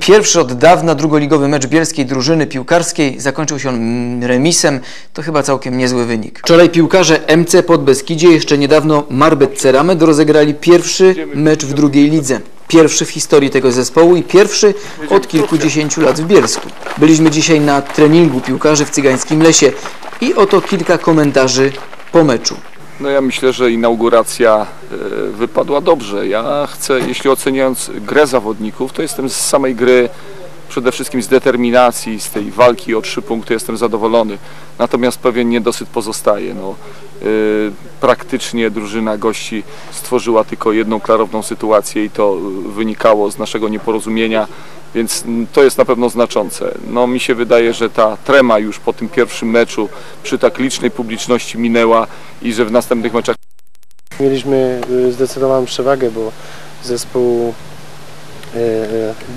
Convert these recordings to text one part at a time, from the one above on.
Pierwszy od dawna drugoligowy mecz bielskiej drużyny piłkarskiej zakończył się remisem. To chyba całkiem niezły wynik. Wczoraj piłkarze MC Podbeskidzie, jeszcze niedawno Marbet Ceramed rozegrali pierwszy mecz w drugiej lidze. Pierwszy w historii tego zespołu i pierwszy od kilkudziesięciu lat w Bielsku. Byliśmy dzisiaj na treningu piłkarzy w Cygańskim Lesie i oto kilka komentarzy po meczu. No ja myślę, że inauguracja e, wypadła dobrze. Ja chcę, jeśli oceniając grę zawodników, to jestem z samej gry przede wszystkim z determinacji, z tej walki o trzy punkty jestem zadowolony. Natomiast pewien niedosyt pozostaje. No, e, praktycznie drużyna gości stworzyła tylko jedną klarowną sytuację i to e, wynikało z naszego nieporozumienia, więc to jest na pewno znaczące. No, mi się wydaje, że ta trema już po tym pierwszym meczu przy tak licznej publiczności minęła i że w następnych meczach Mieliśmy y, zdecydowaną przewagę, bo zespół y,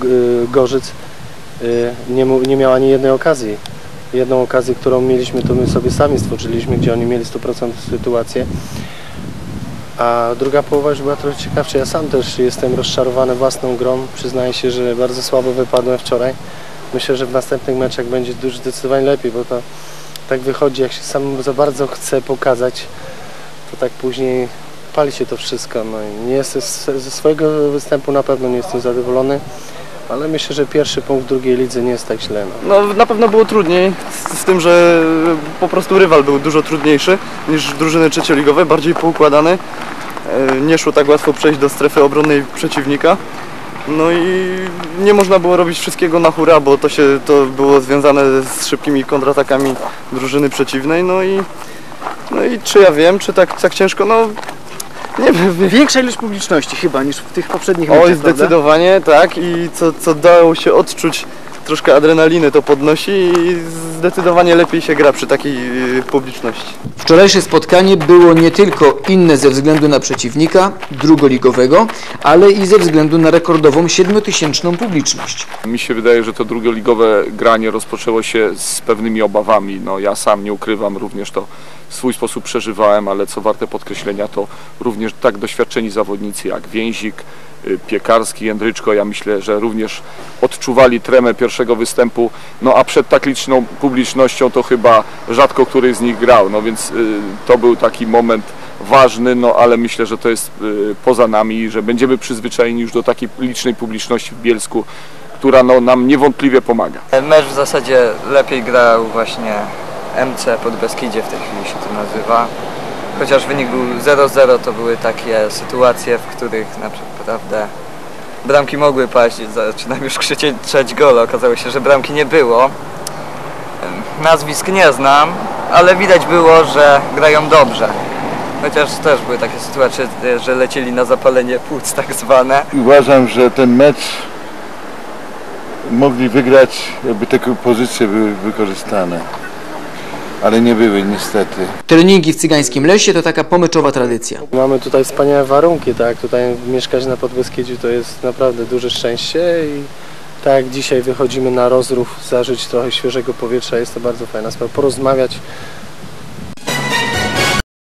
y, Gorzyc nie miał ani jednej okazji. Jedną okazję, którą mieliśmy, to my sobie sami stworzyliśmy, gdzie oni mieli 100% sytuację. A druga połowa już była trochę ciekawsza. Ja sam też jestem rozczarowany własną grą. Przyznaję się, że bardzo słabo wypadłem wczoraj. Myślę, że w następnych meczach będzie dużo zdecydowanie lepiej, bo to tak wychodzi, jak się sam za bardzo chce pokazać, to tak później pali się to wszystko. No i nie jestem ze swojego występu na pewno nie jestem zadowolony, ale myślę, że pierwszy punkt w drugiej lidze nie jest tak źle. No. No na pewno było trudniej, z, z tym, że po prostu rywal był dużo trudniejszy niż drużyny trzecioligowe, bardziej poukładany. E, Nie szło tak łatwo przejść do strefy obronnej przeciwnika. No i nie można było robić wszystkiego na hura, bo to się to było związane z szybkimi kontratakami drużyny przeciwnej. No i, no i czy ja wiem, czy tak, tak ciężko? No nie. Większa ilość publiczności chyba niż w tych poprzednich Oj, meczach, zdecydowanie tak i co, co dało się odczuć, troszkę adrenaliny to podnosi i zdecydowanie lepiej się gra przy takiej y, publiczności. Wczorajsze spotkanie było nie tylko inne ze względu na przeciwnika drugoligowego, ale i ze względu na rekordową siedmiotysięczną publiczność. mi się wydaje, że to drugoligowe granie rozpoczęło się z pewnymi obawami. No, ja sam nie ukrywam, również to w swój sposób przeżywałem, ale co warte podkreślenia, to również tak doświadczeni zawodnicy jak Więzik, Piekarski, Jędryczko, ja myślę, że również odczuwali tremę pierwszego występu, no a przed tak liczną publicznością to chyba rzadko który z nich grał, no więc y, to był taki moment ważny, no ale myślę, że to jest y, poza nami że będziemy przyzwyczajeni już do takiej licznej publiczności w Bielsku, która no, nam niewątpliwie pomaga. Mecz w zasadzie lepiej grał właśnie MC pod Beskidzie w tej chwili się to nazywa. Chociaż wynik był 0-0, to były takie sytuacje, w których naprawdę bramki mogły paść. Zaczynam już krzyczeć trzeć gol, okazało się, że bramki nie było. Nazwisk nie znam, ale widać było, że grają dobrze. Chociaż też były takie sytuacje, że lecieli na zapalenie płuc tak zwane. Uważam, że ten mecz mogli wygrać, jakby te pozycje były wykorzystane. Ale nie były niestety. Treningi w Cygańskim Lesie to taka pomyczowa tradycja. Mamy tutaj wspaniałe warunki, tak? Tutaj mieszkać na Podbeskidziu to jest naprawdę duże szczęście i tak jak dzisiaj wychodzimy na rozrów, zażyć trochę świeżego powietrza, jest to bardzo fajna sprawa. Porozmawiać